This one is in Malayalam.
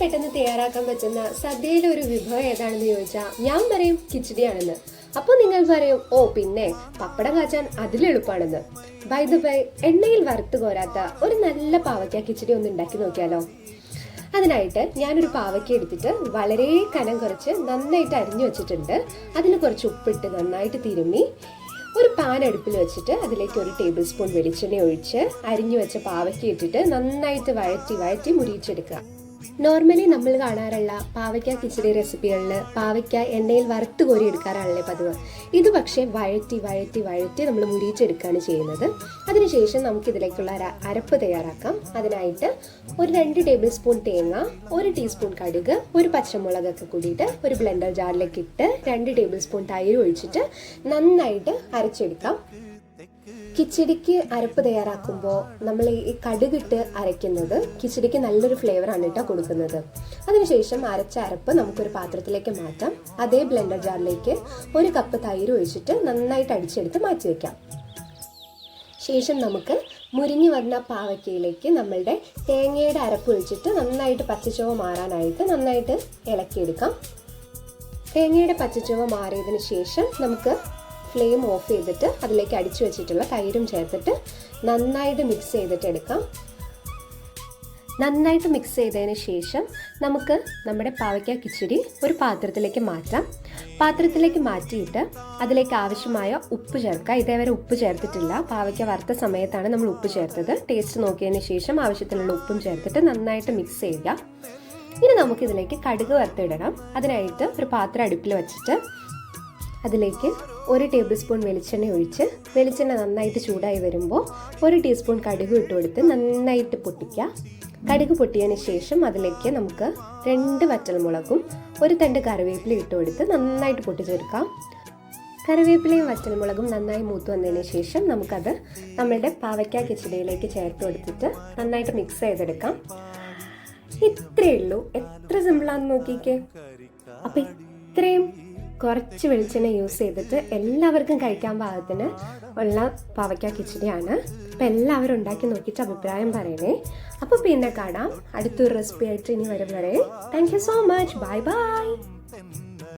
പെട്ടെന്ന് തയ്യാറാക്കാൻ പറ്റുന്ന സദ്യയിലെ ഒരു വിഭവം ഏതാണെന്ന് ചോദിച്ചാൽ ഞാൻ പറയും കിച്ചടിയാണെന്ന്. അപ്പോൾ നിങ്ങൾ പറയും ഓ പിന്നെ പപ്പടം കാച്ചാൻ അതിലെളുപ്പാണെന്ന് ബൈ ദ ബൈ എണ്ണയിൽ വറുത്ത് കോരാത്ത ഒരു നല്ല പാവയ്ക്ക കിച്ചടി ഒന്ന് ഉണ്ടാക്കി നോക്കിയാലോ? അതിനായിട്ട് ഞാനൊരു പാവയ്ക്ക എടുത്തിട്ട് വളരെ കനം കുറച്ച് നന്നായിട്ട് അരിഞ്ഞു വെച്ചിട്ടുണ്ട്. അതിൽ കുറച്ച് ഉപ്പിട്ട് നന്നായിട്ട് തിരുമ്മി ഒരു പാൻ അടുപ്പിൽ വെച്ചിട്ട് അതിലേക്ക് ഒരു ടേബിൾ സ്പൂൺ വെളിച്ചെണ്ണ ഒഴിച്ച് അരിഞ്ഞു വെച്ച പാവയ്ക്ക ഇട്ടിട്ട് നന്നായിട്ട് വഴറ്റി വഴറ്റി മുരിയിച്ചെടുക്കുക. നോർമലി നമ്മൾ കാണാറുള്ള പാവയ്ക്ക കിച്ചടി റെസിപ്പികളിൽ പാവയ്ക്ക എണ്ണയിൽ വറുത്ത് കോരി എടുക്കാറാണല്ലേ പതിവ്. ഇത് പക്ഷേ വഴറ്റി വഴറ്റി വഴറ്റി നമ്മൾ മുരിയിച്ചെടുക്കുകയാണ് ചെയ്യുന്നത്. അതിനുശേഷം നമുക്കിതിലേക്കുള്ള അരപ്പ് തയ്യാറാക്കാം. അതിനായിട്ട് ഒരു രണ്ട് ടേബിൾ സ്പൂൺ തേങ്ങ ഒരു ടീസ്പൂൺ കടുക് ഒരു പച്ചമുളകൊക്കെ കൂടിയിട്ട് ഒരു ബ്ലെൻഡർ ജാറിലേക്ക് ഇട്ട് രണ്ട് ടേബിൾ സ്പൂൺ തൈര് ഒഴിച്ചിട്ട് നന്നായിട്ട് അരച്ചെടുക്കാം. കിച്ചടിക്ക് അരപ്പ് തയ്യാറാക്കുമ്പോൾ നമ്മൾ ഈ കടുകിട്ട് അരയ്ക്കുന്നത് കിച്ചടിക്ക് നല്ലൊരു ഫ്ലേവറാണ് കേട്ടോ കൊടുക്കുന്നത്. അതിനുശേഷം അരച്ച അരപ്പ് നമുക്കൊരു പാത്രത്തിലേക്ക് മാറ്റാം. അതേ ബ്ലെൻഡർ ജാറിലേക്ക് ഒരു കപ്പ് തൈര് ഒഴിച്ചിട്ട് നന്നായിട്ട് അടിച്ചെടുത്ത് മാറ്റി വയ്ക്കാം ശേഷം നമുക്ക് മുരിഞ്ഞു വന്ന പാവയ്ക്കയിലേക്ക് നമ്മളുടെ തേങ്ങയുടെ അരപ്പ് ഒഴിച്ചിട്ട് നന്നായിട്ട് പച്ചച്ചുവ മാറാനായിട്ട് നന്നായിട്ട് ഇളക്കിയെടുക്കാം. തേങ്ങയുടെ പച്ചച്ചുവ മാറിയതിന് ശേഷം നമുക്ക് ഫ്ലെയിം ഓഫ് ചെയ്തിട്ട് അതിലേക്ക് അടിച്ചു വെച്ചിട്ടുള്ള തൈരും ചേർത്തിട്ട് നന്നായിട്ട് മിക്സ് ചെയ്തിട്ട് എടുക്കാം. നന്നായിട്ട് മിക്സ് ചെയ്തതിന് ശേഷം നമുക്ക് നമ്മുടെ പാവയ്ക്ക കിച്ചടി ഒരു പാത്രത്തിലേക്ക് മാറ്റാം. പാത്രത്തിലേക്ക് മാറ്റിയിട്ട് അതിലേക്ക് ആവശ്യമായ ഉപ്പ് ചേർക്കുക ഇതേവരെ ഉപ്പ് ചേർത്തിട്ടില്ല. പാവയ്ക്ക വറുത്ത സമയത്താണ് നമ്മൾ ഉപ്പ് ചേർത്തത്. ടേസ്റ്റ് നോക്കിയതിന് ശേഷം ആവശ്യത്തിനുള്ള ഉപ്പും ചേർത്തിട്ട് നന്നായിട്ട് മിക്സ് ചെയ്യുക. ഇനി നമുക്കിതിലേക്ക് കടുക് വറുത്തിടണം അതിനായിട്ട് ഒരു പാത്രം അടുപ്പിൽ വെച്ചിട്ട് അതിലേക്ക് ഒരു ടേബിൾ സ്പൂൺ വെളിച്ചെണ്ണ ഒഴിച്ച് വെളിച്ചെണ്ണ നന്നായിട്ട് ചൂടായി വരുമ്പോൾ ഒരു ടീസ്പൂൺ കടുക് ഇട്ട് കൊടുത്ത് നന്നായിട്ട് പൊട്ടിക്കുക. കടുക് പൊട്ടിയതിന് ശേഷം അതിലേക്ക് നമുക്ക് രണ്ട് വറ്റൽമുളകും ഒരു തണ്ട് കറിവേപ്പില ഇട്ട് കൊടുത്ത് നന്നായിട്ട് പൊട്ടിച്ചെടുക്കാം. കറിവേപ്പിലയും വറ്റൽമുളകും നന്നായി മൂത്ത് വന്നതിന് ശേഷം നമുക്കത് നമ്മളുടെ പാവയ്ക്ക കിച്ചടിയിലേക്ക് ചേർത്ത് കൊടുത്തിട്ട് നന്നായിട്ട് മിക്സ് ചെയ്തെടുക്കാം. ഇത്രയേ ഉള്ളൂ. എത്ര സിമ്പിളാന്ന് നോക്കിക്കേ. അപ്പം ഇത്രയും കുറച്ച് വെളിച്ചെണ്ണ യൂസ് ചെയ്തിട്ട് എല്ലാവർക്കും കഴിക്കാൻ പാകത്തിന് ഉള്ള പാവയ്ക്ക കിച്ചടിയാണ്. അപ്പം എല്ലാവരും ഉണ്ടാക്കി നോക്കിയിട്ട് അഭിപ്രായം പറയണേ. അപ്പോൾ പിന്നെ കാണാം. അടുത്തൊരു റെസിപ്പി ആയിട്ട് ഇനി വരും വരെ. Thank you so much bye bye